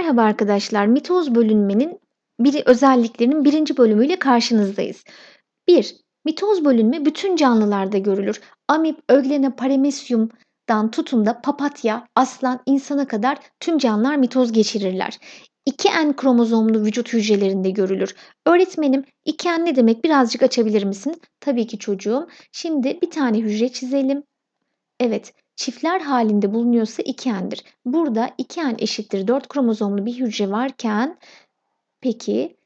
Merhaba arkadaşlar. Mitoz bölünmenin biri özelliklerinin birinci bölümüyle karşınızdayız. 1. Mitoz bölünme bütün canlılarda görülür. Amip, öglena, paramesyumdan tutun da papatya, aslan, insana kadar tüm canlılar mitoz geçirirler. 2N kromozomlu vücut hücrelerinde görülür. Öğretmenim 2N ne demek birazcık açabilir misin? Tabii ki çocuğum. Şimdi bir tane hücre çizelim. Evet, çiftler halinde bulunuyorsa 2n'dir. Burada 2n eşittir 4 kromozomlu bir hücre varken peki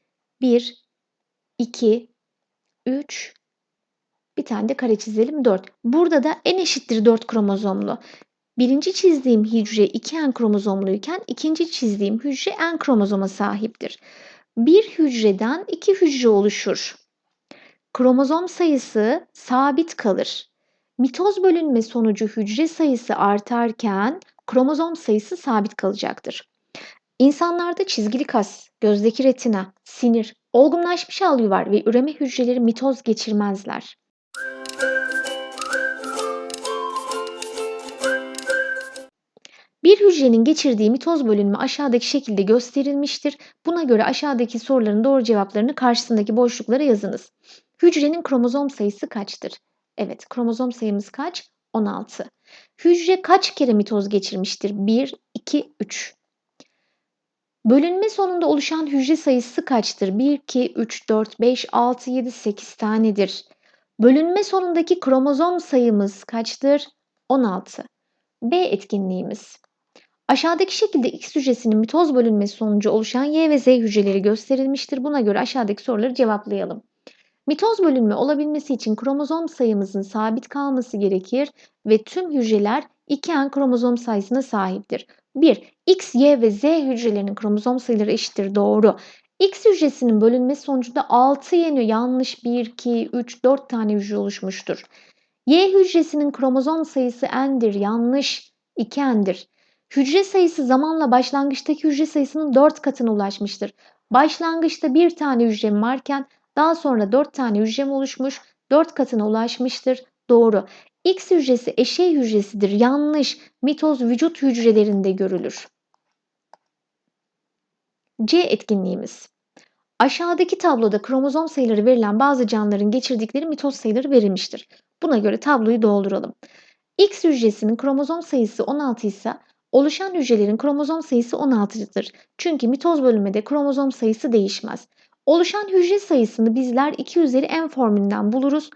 1, 2, 3, bir tane de kare çizelim 4. Burada da n eşittir 4 kromozomlu. Birinci çizdiğim hücre 2n kromozomluyken ikinci çizdiğim hücre n kromozoma sahiptir. Bir hücreden iki hücre oluşur. Kromozom sayısı sabit kalır. Mitoz bölünme sonucu hücre sayısı artarken kromozom sayısı sabit kalacaktır. İnsanlarda çizgili kas, gözdeki retina, sinir, olgunlaşmış alüvar ve üreme hücreleri mitoz geçirmezler. Bir hücrenin geçirdiği mitoz bölünme aşağıdaki şekilde gösterilmiştir. Buna göre aşağıdaki soruların doğru cevaplarını karşısındaki boşluklara yazınız. Hücrenin kromozom sayısı kaçtır? Evet, kromozom sayımız kaç? 16. Hücre kaç kere mitoz geçirmiştir? 1, 2, 3. Bölünme sonunda oluşan hücre sayısı kaçtır? 1, 2, 3, 4, 5, 6, 7, 8 tanedir. Bölünme sonundaki kromozom sayımız kaçtır? 16. B etkinliğimiz. Aşağıdaki şekilde X hücresinin mitoz bölünmesi sonucu oluşan Y ve Z hücreleri gösterilmiştir. Buna göre aşağıdaki soruları cevaplayalım. Mitoz bölünme olabilmesi için kromozom sayımızın sabit kalması gerekir ve tüm hücreler 2N kromozom sayısına sahiptir. 1. X, Y ve Z hücrelerinin kromozom sayıları eşittir. Doğru. X hücresinin bölünmesi sonucunda 6 yeni yanlış 1, 2, 3, 4 tane hücre oluşmuştur. Y hücresinin kromozom sayısı n'dir. Yanlış 2n'dir. Hücre sayısı zamanla başlangıçtaki hücre sayısının 4 katına ulaşmıştır. Başlangıçta bir tane hücrem varken daha sonra 4 tane hücrem oluşmuş, 4 katına ulaşmıştır. Doğru. X hücresi eşey hücresidir. Yanlış. Mitoz vücut hücrelerinde görülür. C etkinliğimiz. Aşağıdaki tabloda kromozom sayıları verilen bazı canlıların geçirdikleri mitoz sayıları verilmiştir. Buna göre tabloyu dolduralım. X hücresinin kromozom sayısı 16 ise oluşan hücrelerin kromozom sayısı 16'dır. Çünkü mitoz bölünmede kromozom sayısı değişmez. Oluşan hücre sayısını bizler 2 üzeri n formülünden buluruz.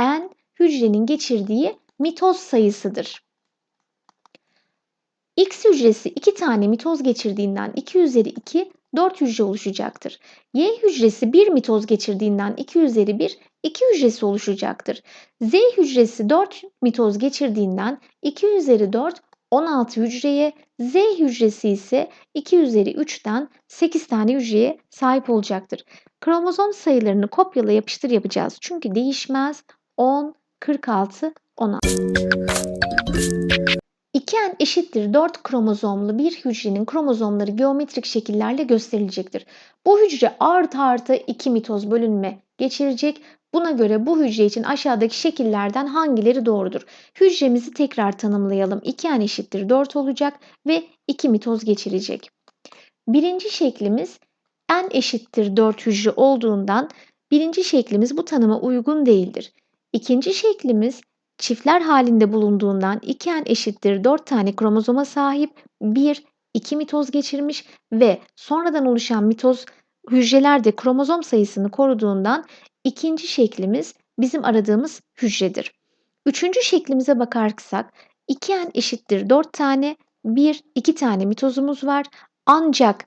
N hücrenin geçirdiği mitoz sayısıdır. X hücresi 2 tane mitoz geçirdiğinden 2 üzeri 2 4 hücre oluşacaktır. Y hücresi 1 mitoz geçirdiğinden 2 üzeri 1 2 hücresi oluşacaktır. Z hücresi 4 mitoz geçirdiğinden 2 üzeri 4 16 hücreye, Z hücresi ise 2 üzeri 3'ten 8 tane hücreye sahip olacaktır. Kromozom sayılarını kopyala yapıştır yapacağız. Çünkü değişmez. 10, 46, 16. 2n eşittir 4 kromozomlu bir hücrenin kromozomları geometrik şekillerle gösterilecektir. Bu hücre artı artı 2 mitoz bölünme geçirecek. Buna göre bu hücre için aşağıdaki şekillerden hangileri doğrudur? Hücremizi tekrar tanımlayalım. 2n eşittir 4 olacak ve 2 mitoz geçirecek. Birinci şeklimiz n eşittir 4 hücre olduğundan birinci şeklimiz bu tanıma uygun değildir. İkinci şeklimiz çiftler halinde bulunduğundan 2n eşittir 4 tane kromozoma sahip 1, 2 mitoz geçirmiş ve sonradan oluşan mitoz hücrelerde kromozom sayısını koruduğundan ikinci şeklimiz bizim aradığımız hücredir. Üçüncü şeklimize bakarsak 2n eşittir 4 tane 1, 2 tane mitozumuz var. Ancak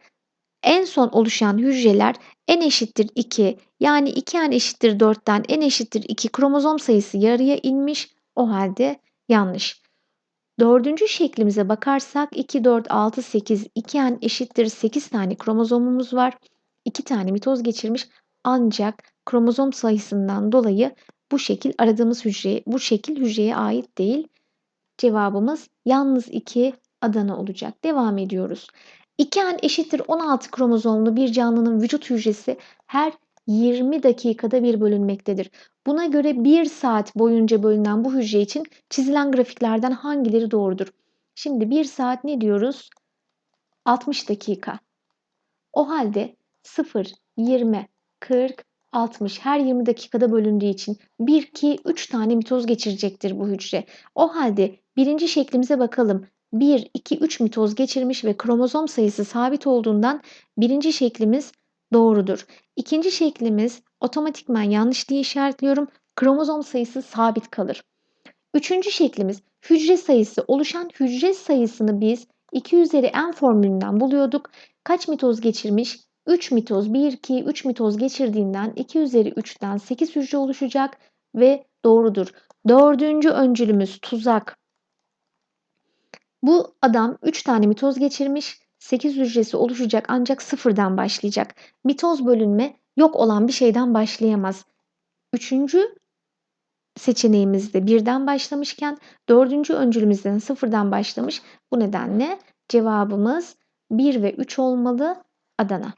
en son oluşan hücreler n eşittir 2 yani 2n eşittir 4'ten n eşittir 2 kromozom sayısı yarıya inmiş. O halde yanlış. Dördüncü şeklimize bakarsak 2, 4, 6, 8, 2n eşittir 8 tane kromozomumuz var. 2 tane mitoz geçirmiş ancak kromozom sayısından dolayı bu şekil aradığımız hücreye, bu şekil hücreye ait değil. Cevabımız yalnız 2 Adana olacak. Devam ediyoruz. 2n eşittir 16 kromozomlu bir canlının vücut hücresi her 20 dakikada bir bölünmektedir. Buna göre 1 saat boyunca bölünen bu hücre için çizilen grafiklerden hangileri doğrudur? Şimdi 1 saat ne diyoruz? 60 dakika. O halde 0, 20, 40, 60 her 20 dakikada bölündüğü için 1, 2, 3 tane mitoz geçirecektir bu hücre. O halde birinci şeklimize bakalım. 1, 2, 3 mitoz geçirmiş ve kromozom sayısı sabit olduğundan birinci şeklimiz doğrudur. İkinci şeklimiz otomatikman yanlış diye işaretliyorum. Kromozom sayısı sabit kalır. Üçüncü şeklimiz hücre sayısı. Oluşan hücre sayısını biz 2 üzeri n formülünden buluyorduk. Kaç mitoz geçirmiş? 3 mitoz 1, 2, 3 mitoz geçirdiğinden 2 üzeri 3'ten 8 hücre oluşacak ve doğrudur. Dördüncü öncülümüz tuzak. Bu adam 3 tane mitoz geçirmiş. 8 hücresi oluşacak ancak sıfırdan başlayacak. Mitoz bölünme yok olan bir şeyden başlayamaz. Üçüncü seçeneğimizde birden başlamışken dördüncü öncülümüzden sıfırdan başlamış. Bu nedenle cevabımız 1 ve 3 olmalı Adana.